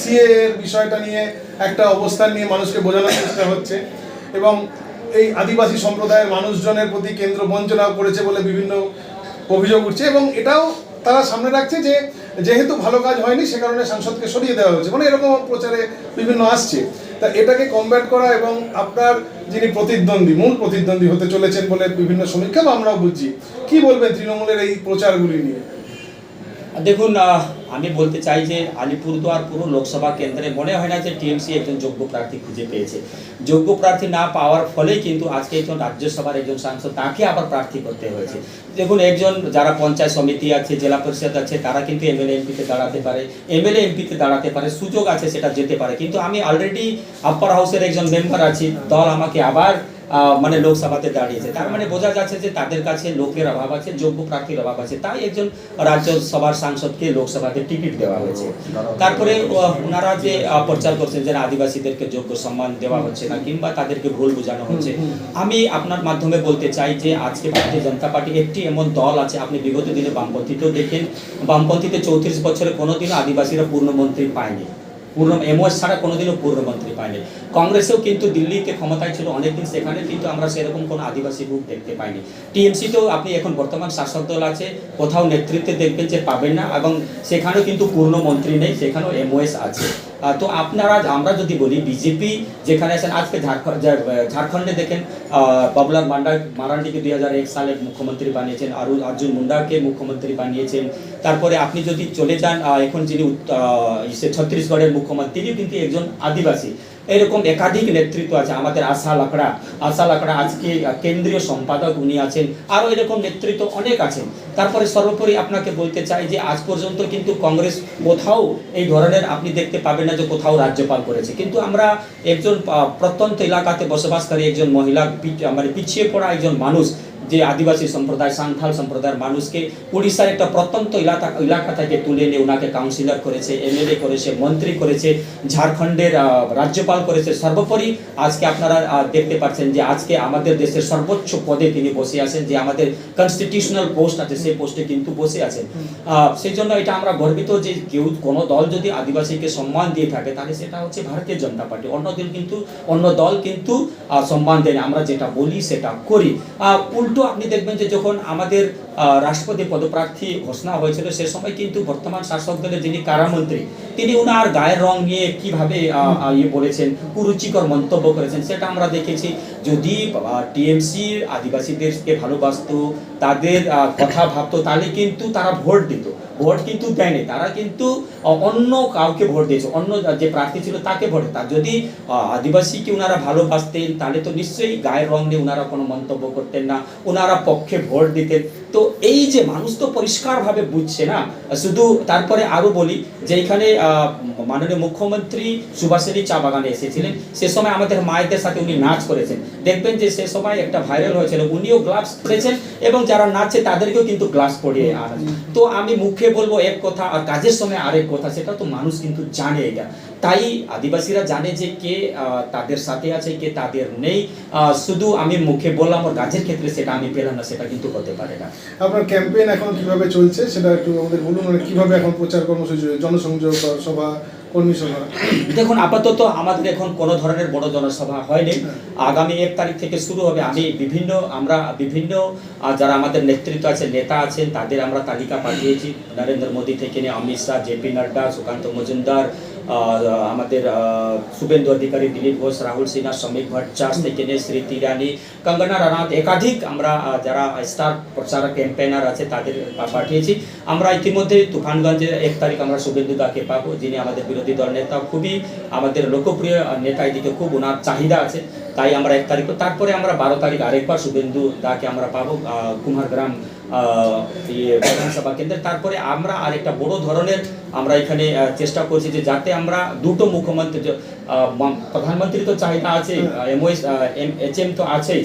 CA এর বিষয়টা নিয়ে একটা অবস্থান নিয়ে মানুষকে বোঝানোর চেষ্টা হচ্ছে। এবং এই আদিবাসী সম্প্রদায়ের মানুষজনের প্রতি কেন্দ্র বঞ্চনা করেছে বলে বিভিন্ন অভিযোগ উঠছে এবং এটাও তারা সামনে রাখছে যে যেহেতু ভালো কাজ হয়নি, সে কারণে সাংসদকে সরিয়ে দেওয়া হয়েছে মানে এরকম প্রচারে বিভিন্ন আসছে। তা এটাকে কমব্যাট করা এবং আপনার যিনি প্রতিদ্বন্দ্বী, মূল প্রতিদ্বন্দ্বী হতে চলেছেন বলে বিভিন্ন সমীক্ষা আমরাও বুঝছি। কি বলবেন তৃণমূলের এই প্রচারগুলি নিয়ে? দেখুন আমি বলতে চাই যে আলিপুরদুয়ার পুরো লোকসভা কেন্দ্রে মনে হয় না যে টিএমসি একজন যোগ্য প্রার্থী খুঁজে পেয়েছে। যোগ্য প্রার্থী না পাওয়ার ফলে কিন্তু আজকে একজন রাজ্যসভার একজন সাংসদ তাকে আবার প্রার্থী করতে হয়েছে। দেখুন, একজন যারা পঞ্চায়েত সমিতি আছে, জেলা পরিষদ আছে, তারা কিন্তু এমএলএ, এমপিতে দাঁড়াতে পারে, এমএলএ, এমপিতে দাঁড়াতে পারে, সুযোগ আছে সেটা যেতে পারে। কিন্তু আমি অলরেডি আপার হাউসের একজন মেম্বার আছি, দল আমাকে আবার মানে লোকসভাতে দাঁড়িয়েছে। তার মানে বোঝা যাচ্ছে যে তাদের কাছে লোকের অভাব আছে যোগ্য প্রার্থীর অভাব আছে। তাই একজন রাজ্যসভার সাংসদকে লোকসভাতে টিকিট দেওয়া হয়েছে। তারপরে ওনারা যে প্রচার করছেন যে আদিবাসীদেরকে যোগ্য সম্মান দেওয়া হচ্ছে না কিংবা তাদেরকে ভুল বোঝানো হচ্ছে। আমি আপনার মাধ্যমে বলতে চাই যে আজকে ভারতীয় জনতা পার্টি একটি এমন দল আছে আপনি বিগত দিনে বামপন্থীতেও দেখেন। বামপন্থীতে চৌত্রিশ বছরে কোনোদিনও আদিবাসীরা পূর্ণমন্ত্রী পায়নি। পূর্ণ, এমওএস ছাড়া কোনোদিনও পূর্ণমন্ত্রী পায়নি। কংগ্রেসেও কিন্তু দিল্লিতে ক্ষমতায় ছিল অনেকদিন, সেখানে কিন্তু আমরা সেরকম কোনো আদিবাসী রূপ দেখতে পাইনি। টিএমসিতেও আপনি এখন বর্তমান শাসক দল আছে, কোথাও নেতৃত্বে দেখবেন যে পাবেন না, এবং সেখানেও কিন্তু পূর্ণমন্ত্রী নেই, সেখানেও এমওএস আছে। তো আপনারা আমরা যদি বলি বিজেপি যেখানে আছেন, আজকে ঝাড়খণ্ড দেখেন বাবুলাল মান্ডা মারান্ডিকে দুই হাজার এক সালে মুখ্যমন্ত্রী বানিয়েছেন, আর অর্জুন মুন্ডাকে মুখ্যমন্ত্রী বানিয়েছেন। তারপরে আপনি যদি চলে যান এখন যিনি ছত্তিশগড়ের মুখ্যমন্ত্রী কিন্তু একজন আদিবাসী। এরকম একাধিক নেতৃত্ব আছে, আমাদের আশা লাকড়া। আশা লাকড়া আজকে কেন্দ্রীয় সম্পাদক উনি আছেন, আরও এরকম নেতৃত্ব অনেক আছেন তারপরে সর্বোপরি আপনাকে বলতে চাই যে আজ পর্যন্ত কিন্তু কংগ্রেস কোথাও এই ধরনের আপনি দেখতে পাবেন না যে কোথাও রাজ্যপাল করেছে। কিন্তু আমরা একজন প্রত্যন্ত এলাকাতে বসবাসকারী একজন মহিলা মানে পিছিয়ে পড়া একজন মানুষ যে আদিবাসী সম্প্রদায় সান্থাল সম্প্রদায়ের মানুষকে উড়িষ্যার একটা প্রত্যন্ত এলাকা এলাকা থেকে তুলে এনে ওনাকে কাউন্সিলর করেছে এমএলএ করেছে মন্ত্রী করেছে ঝাড়খণ্ডের আহ, রাজ্যপাল করেছে। সর্বোপরি আজকে আপনারা দেখতে পাচ্ছেন যে আজকে আমাদের দেশের সর্বোচ্চ পদে তিনি বসে আছেন যে আমাদের কনস্টিটিউশনাল পোস্ট আছে সেই পোস্টে কিন্তু বসে আছেন। সেই জন্য এটা আমরা গর্বিত যে কেউ কোনো দল যদি আদিবাসীকে সম্মান দিয়ে থাকে তাহলে সেটা হচ্ছে ভারতীয় জনতা পার্টি। অন্য দল কিন্তু অন্য দল কিন্তু সম্মান দেয় আমরা যেটা বলি সেটা করি। আহ, উল্টো আপনি দেখবেন যে যখন আমাদের রাষ্ট্রপতি পদপ্রার্থী ঘোষণা হয়েছিল, সে সময় কিন্তু বর্তমান শাসক দলের যিনি কারামন্ত্রী, তিনি ওনার গায়ের রং নিয়ে কীভাবে ইয়ে বলেছেন, কুরুচিকর মন্তব্য করেছেন, সেটা আমরা দেখেছি। যদি টিএমসি আদিবাসীদেরকে ভালোবাসত, তাদের কথা ভাবতো, তাহলে কিন্তু তারা ভোট দিত। ভোট কিন্তু দেয়নি। তারা কিন্তু অন্য কাউকে ভোট দিয়েছে, অন্য যে প্রার্থী ছিল তাকে ভোট তার যদি আদিবাসীকে ওনারা ভালোবাসতেন তাহলে তো নিশ্চয়ই গায়ের রং নিয়ে ওনারা কোনো মন্তব্য করতেন না। ওনারা পক্ষে ভোট দিতেন। তো এই যে মানুষ তো পরিষ্কারভাবে বুঝছে না, শুধু তারপরে আরও বলি যে এখানে মাননীয় মুখ্যমন্ত্রী সুভাষিনী চা বাগানে এসেছিলেন। সে সময় আমাদের মায়েদের সাথে উনি নাচ করেছেন। দেখবেন যে সে সময় একটা ভাইরাল হয়েছিল, উনিও গ্লাভস পরেছেন এবং যারা নাচছে তাদেরকেও কিন্তু গ্লাভস পরিয়ে আনা তো আমি মুখে বলব এক কথা, আর কাজের সময় আরেক কথা, সেটা তো মানুষ কিন্তু জানে এটা। তাই আদিবাসীরা জানে যে কে তাদের সাথে আছে কে তাদের নেই। শুধু আমি মুখে বললাম আর কাজের ক্ষেত্রে সেটা আমি পেলাম না সেটা কিন্তু হতে পারে না। আপনার ক্যাম্পেইন এখন কীভাবে চলছে? সেটা একটু আমাদের বলুন মানে কীভাবে এখন প্রচার কর্মসূচি জনসংযোগ সভা কর্মী সভা? দেখুন আপাতত আমাদের এখন কোনো ধরনের বড় জনসভা হয়নি। আগামী এক তারিখ থেকে শুরু হবে। আমি বিভিন্ন আমরা বিভিন্ন যারা আমাদের নেতৃত্ব আছে নেতা আছেন তাদের আমরা তালিকা পাঠিয়েছি। নরেন্দ্র মোদী থেকে নিয়ে অমিত শাহ জেপি নাড্ডা সুকান্ত মজুমদার আমাদের শুভেন্দু অধিকারী, দিলীপ ঘোষ, রাহুল সিনহা শ্রমিক ভট্টাচার্য থেকে নিয়ে স্মৃতি ইরানি কঙ্গনা রানাত একাধিক আমরা যারা স্টার প্রচারক ক্যাম্পেনার আছে তাদের পাঠিয়েছি। আমরা ইতিমধ্যে তুফানগঞ্জে এক তারিখ আমরা শুভেন্দু দাকে পাবো, যিনি আমাদের বিরোধী দল নেতা, খুবই আমাদের লোকপ্রিয় নেতা, এদিকে খুব ওনার চাহিদা আছে, তাই আমরা এক তারিখ, তারপরে আমরা বারো তারিখ আরেকবার শুভেন্দু দাকে আমরা পাবো কুমারগ্রাম বিধানসভা কেন্দ্রে তারপরে আমরা আরেকটা বড় ধরনের আমরা এখানে চেষ্টা করছি যে যাতে আমরা দুটো মুখ্যমন্ত্রী প্রধানমন্ত্রী তো চাহিদা আছে এমওএস এইচ এম তো আছেই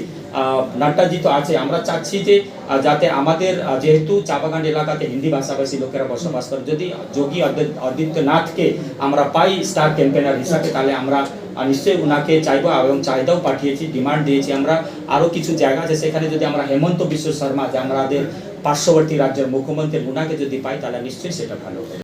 নাড্ডাজি তো আছে আমরা চাচ্ছি যে যাতে আমাদের যেহেতু চা বাগান এলাকাতে হিন্দি ভাষাভাষী লোকেরা বসবাস করে, যদি যোগী আদিত্য- আদিত্যনাথকে আমরা পাই স্টার ক্যাম্পেনার হিসাবে, তাহলে আমরা আহ, নিশ্চয়ই ওনাকে চাইব এবং চাহিদাও পাঠিয়েছি ডিমান্ড দিয়েছি। আমরা আরও কিছু জায়গা আছে সেখানে যদি আমরা হেমন্ত বিশ্ব শর্মা যে আমাদের পার্শ্ববর্তী রাজ্যের মুখ্যমন্ত্রী ওনাকে যদি পাই তাহলে নিশ্চয়ই সেটা ভালো হবে।